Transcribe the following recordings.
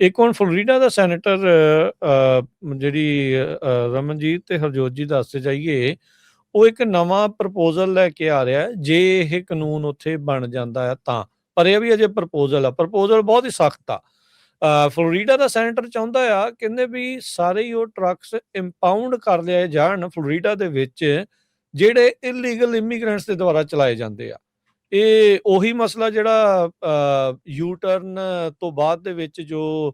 ਇੱਕ ਹੁਣ ਫਲੋਰੀਡਾ ਦਾ ਸੈਨੇਟਰ ਜਿਹੜੀ ਰਮਨਜੀਤ ਤੇ ਹਰਜੋਤ ਜੀ ਦੱਸਦੇ ਜਾਈਏ, ਉਹ ਇੱਕ ਨਵਾਂ ਪ੍ਰਪੋਜ਼ਲ ਲੈ ਕੇ ਆ ਰਿਹਾ ਜੇ ਇਹ ਕਾਨੂੰਨ ਉੱਥੇ ਬਣ ਜਾਂਦਾ ਹੈ ਤਾਂ। ਪਰ ਇਹ ਵੀ ਅਜੇ ਪ੍ਰਪੋਜ਼ਲ ਆ। ਪ੍ਰਪੋਜ਼ਲ ਬਹੁਤ ਹੀ ਸਖਤ ਆ। ਫਲੋਰੀਡਾ ਦਾ ਸੈਨੇਟਰ ਚਾਹੁੰਦਾ ਆ, ਕਹਿੰਦੇ ਵੀ ਸਾਰੇ ਹੀ ਉਹ ਟਰੱਕਸ ਇੰਪਾਊਂਡ ਕਰ ਲਿਆਏ ਜਾਣ ਫਲੋਰੀਡਾ ਦੇ ਵਿੱਚ, ਜਿਹੜੇ ਇਲੀਗਲ ਇਮੀਗ੍ਰੈਂਟਸ ਦੇ ਦੁਆਰਾ ਚਲਾਏ ਜਾਂਦੇ ਆ। ਇਹ ਉਹੀ ਮਸਲਾ ਜਿਹੜਾ ਯੂ ਟਰਨ ਤੋਂ ਬਾਅਦ ਦੇ ਵਿੱਚ ਜੋ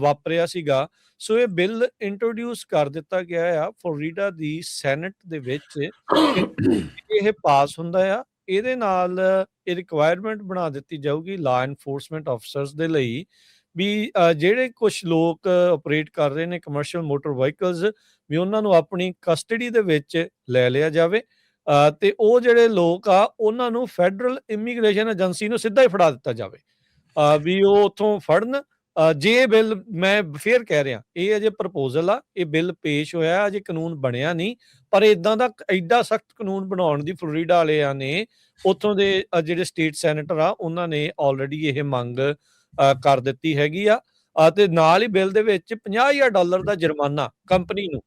ਵਾਪਰਿਆ ਸੀਗਾ, ਸੋ ਇਹ ਬਿੱਲ ਇੰਟਰੋਡਿਊਸ ਕਰ ਦਿੱਤਾ ਗਿਆ ਆ ਫਲੋਰੀਡਾ ਦੀ ਸੈਨੇਟ ਦੇ ਵਿੱਚ ਇਹ ਪਾਸ ਹੁੰਦਾ ਆ। ਇਹਦੇ ਨਾਲ ਇਹ ਰਿਕੁਆਇਰਮੈਂਟ ਬਣਾ ਦਿੱਤੀ ਜਾਊਗੀ ਲਾ ਐਨਫੋਰਸਮੈਂਟ ਅਫਸਰਸ ਦੇ ਲਈ ਵੀ ਜਿਹੜੇ ਕੁਝ ਲੋਕ ਆਪਰੇਟ ਕਰ ਰਹੇ ਨੇ ਕਮਰਸ਼ੀਅਲ ਮੋਟਰ ਵਹੀਕਲਸ ਵੀ ਉਹਨਾਂ ਨੂੰ ਆਪਣੀ ਕਸਟਡੀ ਦੇ ਵਿੱਚ ਲੈ ਲਿਆ ਜਾਵੇ। ਤੇ ਉਹ ਜਿਹੜੇ ਲੋਕ ਆ, ਉਹਨਾਂ ਨੂੰ ਫੈਡਰਲ ਇਮੀਗ੍ਰੇਸ਼ਨ ਏਜੰਸੀ ਨੂੰ ਸਿੱਧਾ ਹੀ ਫੜਾ ਦਿੱਤਾ ਜਾਵੇ। ਵੀ ਉਹ ਉੱਥੋਂ ਫੜਨ। ਜੇ ਬਿੱਲ, ਮੈਂ ਫੇਰ ਕਹਿ ਰਿਹਾ, ਇਹ ਅਜੇ ਪ੍ਰਪੋਜ਼ਲ ਆ, ਇਹ ਬਿੱਲ ਪੇਸ਼ ਹੋਇਆ, ਅਜੇ ਕਾਨੂੰਨ ਬਣਿਆ ਨਹੀਂ, ਪਰ ਇਦਾਂ ਦਾ ਐਡਾ ਸਖਤ ਕਾਨੂੰਨ ਬਣਾਉਣ ਦੀ ਫਲੋਰੀਡਾ ਵਾਲਿਆਂ ਨੇ ਉੱਥੋਂ ਦੇ ਜਿਹੜੇ ਸਟੇਟ ਸੈਨੇਟਰ ਆ, ਉਹਨਾਂ ਨੇ ਆਲਰੇਡੀ ਇਹ ਮੰਗ ਕਰ ਦਿੱਤੀ ਹੈਗੀ ਆ। ਤੇ ਨਾਲ ਹੀ ਬਿੱਲ ਦੇ ਵਿੱਚ 50000 ਡਾਲਰ ਦਾ ਜੁਰਮਾਨਾ, ਕੰਪਨੀ ਨੂੰ।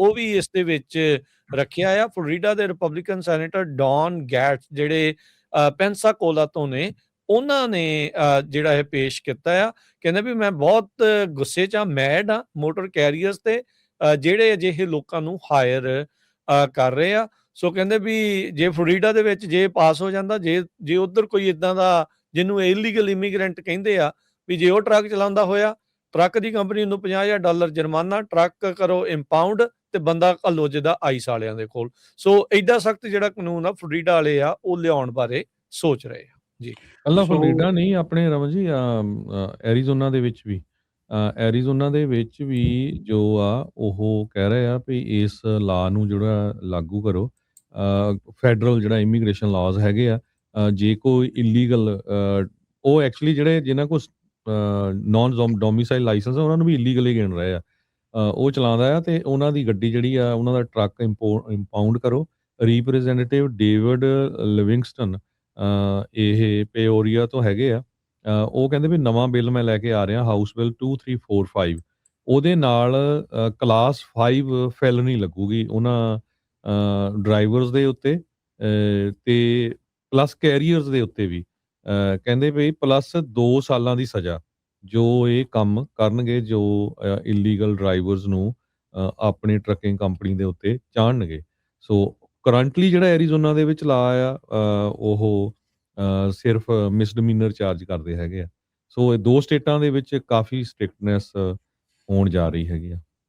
ਉਹ ਵੀ ਇਸ ਦੇ ਵਿੱਚ ਰੱਖਿਆ ਆ। ਫਲੋਰੀਡਾ ਦੇ ਰਿਪਬਲਿਕਨ ਸੈਨੇਟਰ ਡੌਨ ਗੈਟਸ ਜਿਹੜੇ ਅ, ਪੈਂਸਾਕੋਲਾ ਤੋਂ ਨੇ ਉਹਨਾਂ ਨੇ ਜਿਹੜਾ ਇਹ ਪੇਸ਼ ਕੀਤਾ ਆ। ਕਹਿੰਦੇ ਵੀ ਮੈਂ ਬਹੁਤ ਗੁੱਸੇ 'ਚ ਆ ਮੈਡ ਆ ਮੋਟਰ ਕੈਰੀਅਰਸ ਤੇ ਜਿਹੜੇ ਅਜਿਹੇ ਲੋਕਾਂ ਨੂੰ ਹਾਇਰ ਕਰ ਰਹੇ ਆ। ਸੋ ਕਹਿੰਦੇ ਵੀ ਜੇ ਫਲੋਰੀਡਾ ਦੇ ਵਿੱਚ ਜੇ ਪਾਸ ਹੋ ਜਾਂਦਾ ਜੇ ਜੇ ਉਧਰ ਕੋਈ ਇਦਾਂ ਦਾ ਜਿਹਨੂੰ ਇਲੀਗਲ ਇਮੀਗ੍ਰੈਂਟ ਕਹਿੰਦੇ ਆ ਵੀ ਜੇ ਉਹ ਟਰੱਕ ਚਲਾਉਂਦਾ ਹੋਇਆ ਟਰੱਕ ਦੀ ਕੰਪਨੀ ਨੂੰ 50000 ਡਾਲਰ ਜੁਰਮਾਨਾ ਟਰੱਕ ਕਰੋ ਇੰਪਾਊਂਡ ਤੇ ਬੰਦਾ ਘੱਲੋ ਜਿਹਦਾ ਆਈਸ ਵਾਲਿਆਂ ਦੇ ਕੋਲ। ਸੋ ਐਡਾ ਸਖਤ ਜਿਹੜਾ ਕਾਨੂੰਨ ਆ ਫਲੋਰੀਡਾ ਵਾਲੇ ਆ ਉਹ ਲਿਆਉਣ ਬਾਰੇ ਸੋਚ ਰਹੇ ਆ। ਜੀ। ਅੱਲਾ ਫਲੋਰੀਡਾ ਨਹੀਂ ਆਪਣੇ ਰਮਨ ਜੀ ਐਰੀਜ਼ੋਨਾ ਦੇ ਵਿੱਚ ਵੀ। ਐਰੀਜ਼ੋਨਾ ਦੇ ਵਿੱਚ ਵੀ ਜੋ ਆ ਉਹ ਕਹਿ ਰਹੇ ਆ ਵੀ ਇਸ ਲਾ ਨੂੰ ਜਿਹੜਾ ਲਾਗੂ ਕਰੋ ਫੈਡਰਲ ਜਿਹੜਾ ਇਮੀਗ੍ਰੇਸ਼ਨ ਲਾਜ਼ ਹੈਗੇ ਆ ਜੇ ਕੋਈ ਇਲੀਗਲ ਉਹ ਐਕਚੁਅਲੀ ਜਿਹੜੇ ਜਿਨ੍ਹਾਂ ਕੋ ਨਾਨ ਡੋਮਿਸਾਈਲ ਲਾਇਸੈਂਸ ਆ ਉਹਨਾਂ ਨੂੰ ਵੀ ਇਲੀਗਲੀ ਗਿਣ ਰਹੇ ਆ। ਉਹ ਚਲਾਉਂਦਾ ਆ ਤੇ ਉਹਨਾਂ ਦੀ ਗੱਡੀ ਜਿਹੜੀ ਆ ਉਹਨਾਂ ਦਾ ਟਰੱਕ ਇੰਪਾਊਂਡ ਕਰੋ। ਰਿਪਰੈਜ਼ੈਂਟੇਟਿਵ ਡੇਵਿਡ ਲਿਵਿੰਗਸਟਨ ਇਹ ਪੇਓਰੀਆ ਤੋਂ ਹੈਗੇ ਆ। ਉਹ ਕਹਿੰਦੇ ਵੀ ਨਵਾਂ ਬਿੱਲ ਮੈਂ ਲੈ ਕੇ ਆ ਰਿਹਾ ਹਾਊਸ ਬਿੱਲ 2345 ਉਹਦੇ ਨਾਲ ਕਲਾਸ 5 ਫੈਲਨੀ ਲੱਗੂਗੀ ਉਹਨਾਂ ਡਰਾਈਵਰਸ ਦੇ ਉੱਤੇ ਅ, ਤੇ ਪਲੱਸ ਕੈਰੀਅਰਸ ਦੇ ਉੱਤੇ ਵੀ। ਕਹਿੰਦੇ ਵੀ ਪਲੱਸ 2 ਸਾਲਾਂ ਦੀ ਸਜ਼ਾ, ਜੋ ਇਹ ਕੰਮ ਕਰਨਗੇ, ਜੋ ਇਲੀਗਲ ਡਰਾਈਵਰਸ ਨੂੰ ਆਪਣੇ ਟਰੱਕਿੰਗ ਕੰਪਨੀ ਦੇ ਉੱਤੇ ਚਾਣਨਗੇ ਸੋ ਕਰੰਟਲੀ ਜਿਹੜਾ ਐਰੀਜ਼ੋਨਾ ਦੇ ਵਿੱਚ ਲਾ ਆ ਉਹ ਸਿਰਫ ਮਿਸਡਮੀਨਰ ਚਾਰਜ ਕਰਦੇ ਹੈਗੇ ਆ। ਸੋ ਇਹ ਦੋ ਸਟੇਟਾਂ ਦੇ ਵਿੱਚ ਕਾਫੀ ਸਟ੍ਰਿਕਟਨੈਸ ਹੋਣ ਜਾ ਰਹੀ ਹੈਗੀ ਆ।